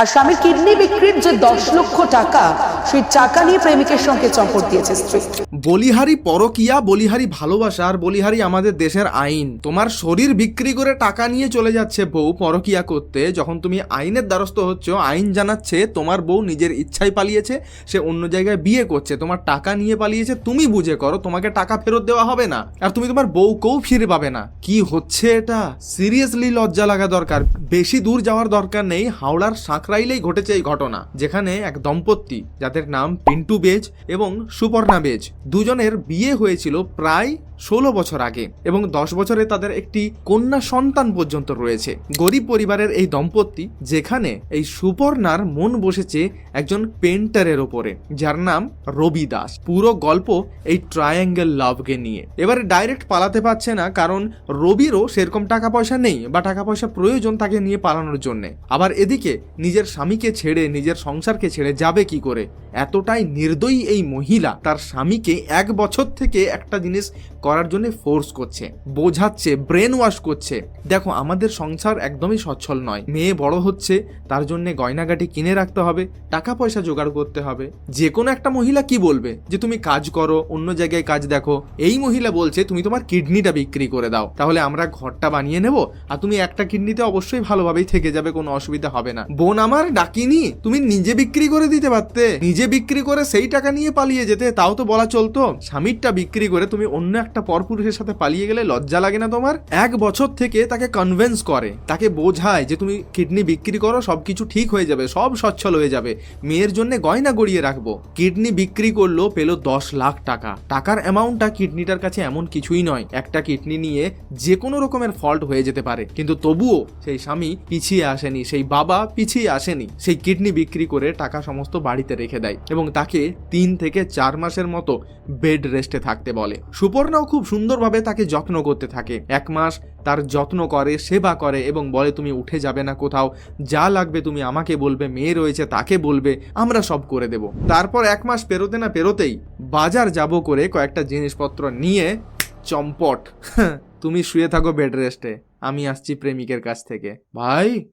আর স্বামীর কিডনি বিক্রির যে দশ লক্ষ টাকা, সেই টাকা নিয়ে প্রেমিকের সঙ্গে চম্পট দিয়েছে স্ত্রী। বলিহারি পরকিয়া, বলিহারি ভালোবাসা, আর বলিহারি আমাদের দেশের আইন। তোমার শরীর বিক্রি করে টাকা নিয়ে চলে যাচ্ছে বউ পরকিয়া করতে। যখন তুমি আইনের দ্বারস্থ হচ্ছ, আইন জানাচ্ছে, তোমার বউ নিজের ইচ্ছায় পালিয়েছে, সে অন্য জায়গায় বিয়ে করছে। তোমার টাকা নিয়ে পালিয়েছে, তুমি বুঝে করো, তোমাকে টাকা ফেরত দেওয়া হবে না। আর তুমি তোমার বউকেও ফিরে পাবে না। কি হচ্ছে এটা? সিরিয়াসলি লজ্জা লাগা দরকার। বেশি দূর যাওয়ার দরকার নেই। হাওড়ার সাঁকরাইলেই ঘটেছে এই ঘটনা, যেখানে এক দম্পতি, যাদের নাম পিন্টু বেজ এবং সুপর্ণা বেজ, দুজনের বিয়ে হয়েছিল প্রায় ষোলো বছর আগে এবং দশ বছরে তাদের একটি কন্যা সন্তান পর্যন্ত রয়েছে। গরিব পরিবারের এই দম্পতি, যেখানে এই সুপর্ণার মন বসেছে একজন পেন্টারের ওপরে, যার নাম রবি দাস। পুরো গল্প এই ট্রায়াঙ্গেল লাভকে নিয়ে। এবারে ডাইরেক্ট পালাতে পারছে না, কারণ রবিরও সেরকম টাকা পয়সা নেই বা টাকা পয়সা প্রয়োজন তাকে নিয়ে পালানোর জন্যে। আবার এদিকে নিজের স্বামীকে ছেড়ে, নিজের সংসারকে ছেড়ে যাবে কি করে? এতটাই নির্দয়ী এই মহিলা, তার স্বামীকে এক বছর থেকে একটা জিনিস করার জন্য ফোর্স করছে, বোঝাচ্ছে ব্রেন ওয়াশ করছে। দেখো, আমাদের সংসার একদমই সচ্ছল নয়। মেয়ে বড় হচ্ছে, তার জন্য গয়নাগাটি কিনে রাখতে হবে টাকা পয়সা জোগাড় করতে হবে। যে কোনো একটা মহিলা কি বলবে? যে তুমি কাজ করো, অন্য জায়গায় কাজ দেখো। এই মহিলা বলছে, তুমি তোমার কিডনিটা বিক্রি করে দাও। তাহলে আমরা ঘরটা বানিয়ে নেব, আর তুমি একটা কিডনিতে অবশ্যই ভালোভাবেই থেকে যাবে, কোনো অসুবিধা হবে না। বোন আমার ডাকিনি, তুমি নিজে বিক্রি করে দিতে পারতে। নিজে বিক্রি করে সেই টাকা নিয়ে পালিয়ে যেতে, তাও তো বলা চলতো। স্বামীরটা বিক্রি করে তুমি অন্য একটা পরপুরুষের সাথে পালিয়ে গেলে লজ্জা লাগে না তোমার? এক বছর থেকে তাকে কনভেন্স করে, তাকে বোঝায় যে তুমি কিডনি বিক্রি করো, সবকিছু ঠিক হয়ে যাবে, সব সচ্ছল হয়ে যাবে। মেয়ের জন্য গয়না গড়িয়ে রাখব। কিডনি বিক্রি করল, পেল দশ লাখ টাকা। টাকার অ্যামাউন্টটা কিডনিটার কাছে এমন কিছুই নয়। একটা কিডনি নিয়ে যে কোনো রকমের ফল্ট হয়ে যেতে পারে। কিন্তু তবুও সেই স্বামী পিছিয়ে আসেনি, সেই বাবা পিছিয়ে আসেনি। সেই কিডনি বিক্রি করে টাকা সমস্ত বাড়িতে রেখে দেয় এবং তাকে তিন থেকে চার মাসের মতো বেড রেস্টে থাকতে বলে। সুপর্ণাও খুব সুন্দরভাবে তাকে যত্ন করতে থাকে। এক মাস তার যত্ন করে, সেবা করে এবং বলে, তুমি উঠে যাবে না কোথাও। যা লাগবে তুমি আমাকে বলবে, মেয়ে রয়েছে তাকে বলবে, আমরা সব করে দেব। তারপর এক মাস পেরোতে না পেরোতেই বাজার যাব করে কয়েকটা জিনিসপত্র নিয়ে চম্পট। তুমি শুয়ে থাকো বেড রেস্টে, আমি আসছি প্রেমিকের কাছ থেকে। ভাই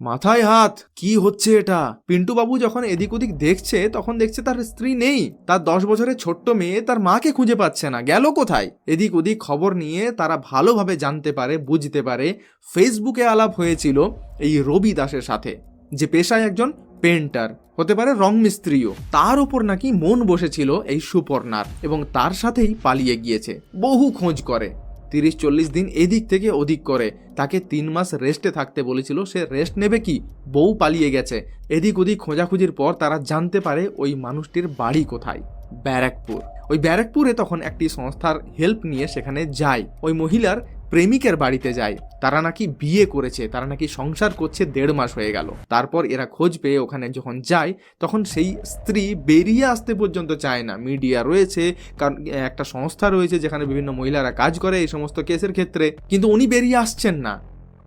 মাথায় হাত, কি হচ্ছে এটা? পিন্টু বাবু যখন এদিক ওদিক দেখছে, তখন দেখছে তার স্ত্রী নেই। তার দশ বছরের ছোট্ট মেয়ে তার মাকে খুঁজে পাচ্ছে না। গেল কোথায়? এদিক ওদিক খবর নিয়ে তারা ভালোভাবে জানতে পারে, বুঝতে পারে, ফেসবুকে আলাপ হয়েছিল এই রবি দাসের সাথে, যে পেশায় একজন পেন্টার, হতে পারে রং মিস্ত্রিও। তার ওপর নাকি মন বসেছিল এই সুপর্ণার এবং তার সাথেই পালিয়ে গিয়েছে। বহু খোঁজ করে। তিরিশ চল্লিশ দিন এদিক থেকে ওদিক করে। তাকে তিন মাস রেস্টে থাকতে বলেছিল, সে রেস্ট নেবে কি? বউ পালিয়ে গেছে। এদিক ওদিক খোঁজাখুঁজির পর তারা জানতে পারে ওই মানুষটির বাড়ি কোথায়। ব্যারাকপুর। ওই ব্যারাকপুরে তখন একটি সংস্থার হেল্প নিয়ে সেখানে যায়। ওই মহিলার প্রেমিকের বাড়িতে যায়। তারা নাকি বিয়ে করেছে, তারা নাকি সংসার করছে দেড় মাস হয়ে গেল। তারপর এরা খোঁজ পেয়ে ওখানে যখন যায়, তখন সেই স্ত্রী বেরিয়ে আসতে পর্যন্ত চায় না। মিডিয়া রয়েছে, কারণ একটা সংস্থা রয়েছে যেখানে বিভিন্ন মহিলারা কাজ করে এই সমস্ত কেসের ক্ষেত্রে। কিন্তু উনি বেরিয়ে আসছেন না।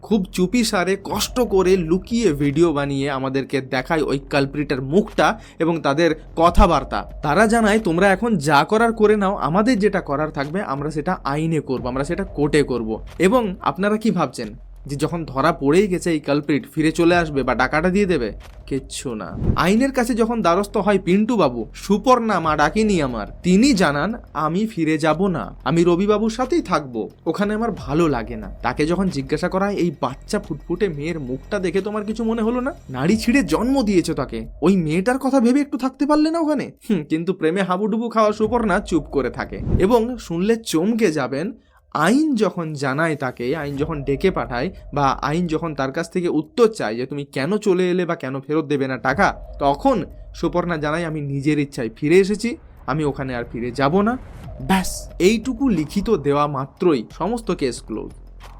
খুব চুপি সারে কষ্ট করে লুকিয়ে ভিডিও বানিয়ে আমাদেরকে দেখায় ওই কালপ্রিটের মুখটা এবং তাদের কথাবার্তা। তারা জানায়, তোমরা এখন যা করার করে নাও, আমাদের যেটা করার থাকবে, আমরা সেটা আইনে করব, আমরা সেটা কোর্টে করব। এবং আপনারা কি ভাবছেন? যে যখন ধরা পড়েই গেছে এই কালপ্রিট, ফিরে চলে আসবে বা টাকাটা দিয়ে দেবে? কিচ্ছু না। আইনের কাছে যখন দ্বারস্থ হয় পিন্টু বাবু সুপর্ণা, মা ডাকিনি আমার, তিনি জানান, আমি ফিরে যাব না। আমি রবিবাবুর সাথেই থাকব। ওখানে আমার ভালো লাগে না। তাকে যখন জিজ্ঞাসা করা হয় এই বাচ্চা ফুটফুটে মেয়ের মুখটা দেখে তোমার কিছু মনে হলো না? নারী ছিঁড়ে জন্ম দিয়েছ তাকে। ওই মেয়েটার কথা ভেবে একটু থাকতে পারলে না ওখানে? কিন্তু প্রেমে হাবুডুবু খাওয়া সুপর্ণা চুপ করে থাকে এবং শুনলে চমকে যাবেন আইন যখন জানায় তাকে, আইন যখন ডেকে পাঠায় বা আইন যখন তার কাছ থেকে উত্তর চায় যে তুমি কেন চলে এলে বা কেন ফেরত দেবে না টাকা, তখন সুপর্ণা জানায়, আমি নিজের ইচ্ছায় ফিরে এসেছি, আমি ওখানে আর ফিরে যাব না। ব্যাস, এইটুকু লিখিত দেওয়া মাত্রই সমস্ত কেস ক্লোজ।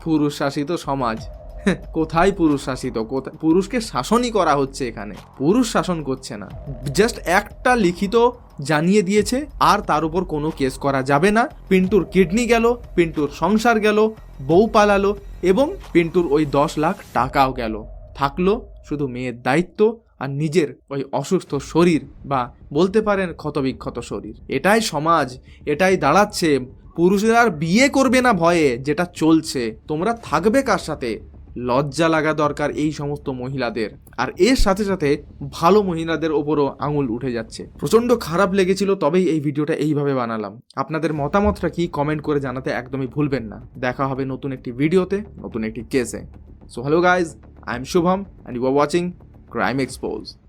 পুরুষ শাসিত সমাজ। কোথায় পুরুষ শাসিত? কোথায় পুরুষকে শাসনই করা হচ্ছে এখানে। পুরুষ শাসন করছে না। জাস্ট একটা লিখিত জানিয়ে দিয়েছে, আর তার উপর কোনো কেস করা যাবে না। পিন্টুর কিডনি গেল, পিন্টুর সংসার গেল, বউ পালালো, এবং পিন্টুর ওই দশ লাখ টাকাও গেল। থাকল শুধু মেয়ের দায়িত্ব আর নিজের ওই অসুস্থ শরীর বা বলতে পারেন ক্ষতবিক্ষত শরীর। এটাই সমাজ, এটাই দাঁড়াচ্ছে। পুরুষেরা আর বিয়ে করবে না ভয়ে, যেটা চলছে। তোমরা থাকবে কার সাথে? লজ্জা লাগা দরকার এই সমস্ত মহিলাদের। আর এর সাথে সাথে ভালো মহিলাদের ওপরও আঙুল উঠে যাচ্ছে। প্রচণ্ড খারাপ লেগেছিল তবেই এই ভিডিওটা এইভাবে বানালাম। আপনাদের মতামতটা কি কমেন্ট করে জানাতে একদমই ভুলবেন না। দেখা হবে নতুন একটি ভিডিওতে, নতুন একটি কেসে। So hello guys I am Shubham and you are watching crime expose